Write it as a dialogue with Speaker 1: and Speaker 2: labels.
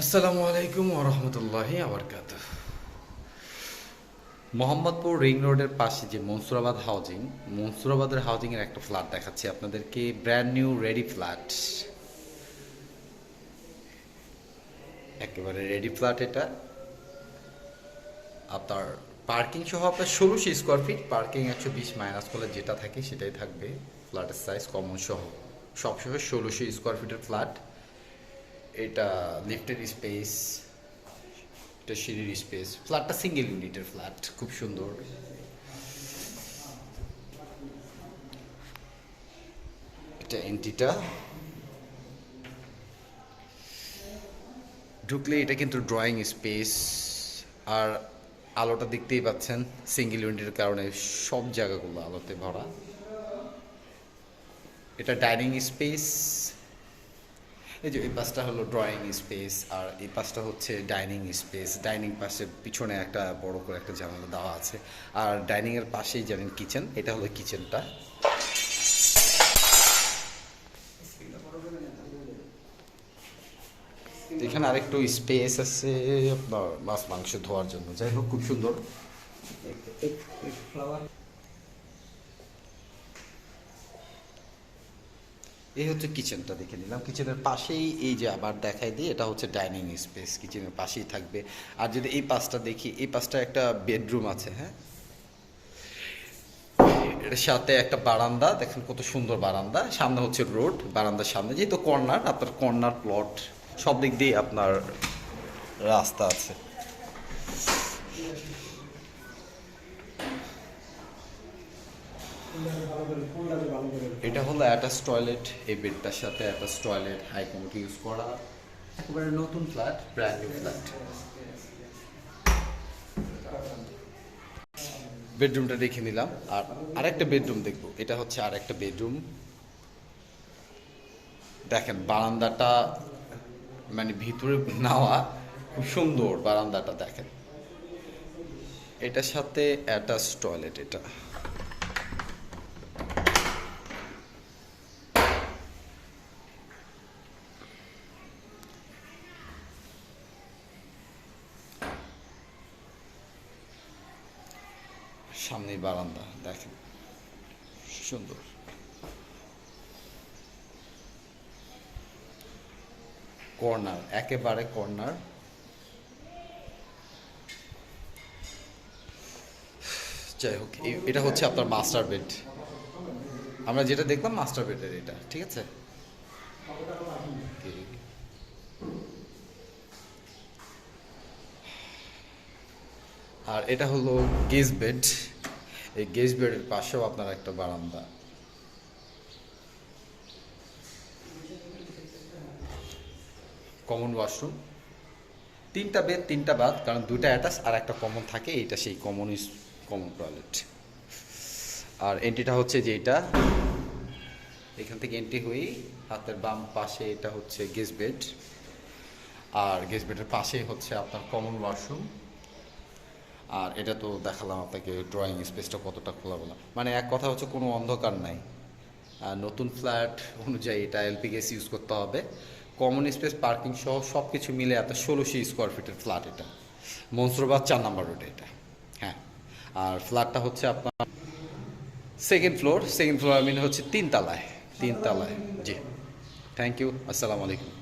Speaker 1: আসসালামু আলাইকুম ওরহমতুল্লাহি আবরকাত মোহাম্মদপুর রিং রোডের পাশে যে মনসুরাবাদ হাউজিং, মনসুরাবাদের হাউজিংয়ের একটা ফ্ল্যাট দেখাচ্ছি আপনাদেরকে ব্র্যান্ড নিউ রেডি ফ্ল্যাট একেবারে রেডি ফ্ল্যাট এটা। আপনার পার্কিং সহ আপনার ষোলোশো স্কোয়ার ফিট পার্কিং একশো বিশ মাইনাস করলে যেটা থাকে সেটাই থাকবে। ফ্ল্যাটের সাইজ কমন সহ। সবসহ ষোলোশো স্কোয়ার ফিটের ফ্ল্যাট এটা লিফটের স্পেস এটা সিঁড়ির স্পেস ফ্ল্যাটটা সিঙ্গেল ইউনিটের ফ্ল্যাট খুব সুন্দর। এটা এন্টিটা ঢুকলে এটা কিন্তু ড্রয়িং স্পেস আর আলোটা দেখতেই পাচ্ছেন সিঙ্গেল ইউনিটের কারণে সব জায়গাগুলো আলোতে ভরা। এটা ডাইনিং স্পেস এই যে এই পাশটা হলো ড্রয়িং স্পেস আর এই পাশটা হচ্ছে ডাইনিং স্পেস ডাইনিং পাশে পিছনে একটা বড় করে একটা জানালা দেওয়া আছে। আর ডাইনিং এর পাশেই জানেন কিচেন এটা হলো কিচেনটা এখানে আরেকটু স্পেস আছে আপনার মাছ মাংস ধোয়ার জন্য। যাই হোক, খুব সুন্দর। এই হচ্ছে কিচেনটা দেখে নিলাম। কিচেনের পাশেই এই যে আবার দেখাই দিই, এটা হচ্ছে ডাইনিং স্পেস। কিচেনের পাশেই থাকবে। আর যদি এই পাশটা দেখি, এই পাশটা একটা বেডরুম আছে হ্যাঁ? এটার সাথে একটা বারান্দা, দেখেন কত সুন্দর বারান্দা। সামনে হচ্ছে রোড, বারান্দার সামনে। যেহেতু কর্নার, আপনার কর্নার প্লট, সব দিক দিয়ে আপনার রাস্তা আছে। এটা হলো অ্যাটাচ টয়লেট এই বেডটার সাথে attach toilet high commode use করা। একেবারে নতুন ফ্ল্যাট ব্র্যান্ড নিউ ফ্ল্যাট বেডরুমটা দেখে নিলাম। আর আরেকটা বেডরুম দেখব। এটা হচ্ছে আরেকটা বেডরুম দেখেন, বারান্দাটা মানে ভিতরে নেওয়া খুব সুন্দর বারান্দাটা দেখেন। এটার সাথে অ্যাটাচ টয়লেট এটা। সামনেই বারান্দা, দেখেন। সুন্দর। কর্নার, একেবারে কর্নার। যাই হোক এটা হচ্ছে আপনার মাস্টার বেড। আমরা যেটা দেখলাম মাস্টার বেডের এটা, ঠিক আছে? আর এটা হলো গেজ বেড। এই গেজ বেডের পাশেও আপনার একটা বারান্দা। কমন ওয়াশরুম তিনটা বেড তিনটা বাদ কারণ দুটা অ্যাটাচ আর একটা কমন থাকে, এইটা সেই কমন কমন টয়লেট আর এন্ট্রিটা হচ্ছে যে এটা। এখান থেকে এন্ট্রি হয়েই হাতের বাম পাশে এটা হচ্ছে গেস্ট বেড আর গেস্ট বেডের পাশেই হচ্ছে আপনার কমন ওয়াশরুম আর এটা তো দেখালাম আপনাকে ড্রয়িং স্পেসটা কতটা খোলা বলা মানে এক কথা হচ্ছে কোনো অন্ধকার নাই। নতুন ফ্ল্যাট অনুযায়ী এটা এলপিগেস ইউজ করতে হবে। কমন স্পেস পার্কিং সহ সব কিছু মিলে এত ষোলোশো স্কোয়ার ফিটের ফ্ল্যাট এটা। মনসুরবাদ চার নাম্বার রোডে এটা। হ্যাঁ। আর ফ্ল্যাটটা হচ্ছে আপনার সেকেন্ড ফ্লোর সেকেন্ড ফ্লোর মিলে হচ্ছে তিনতলায়। তিনতলায়। জি। থ্যাংক ইউ আসসালামু আলাইকুম।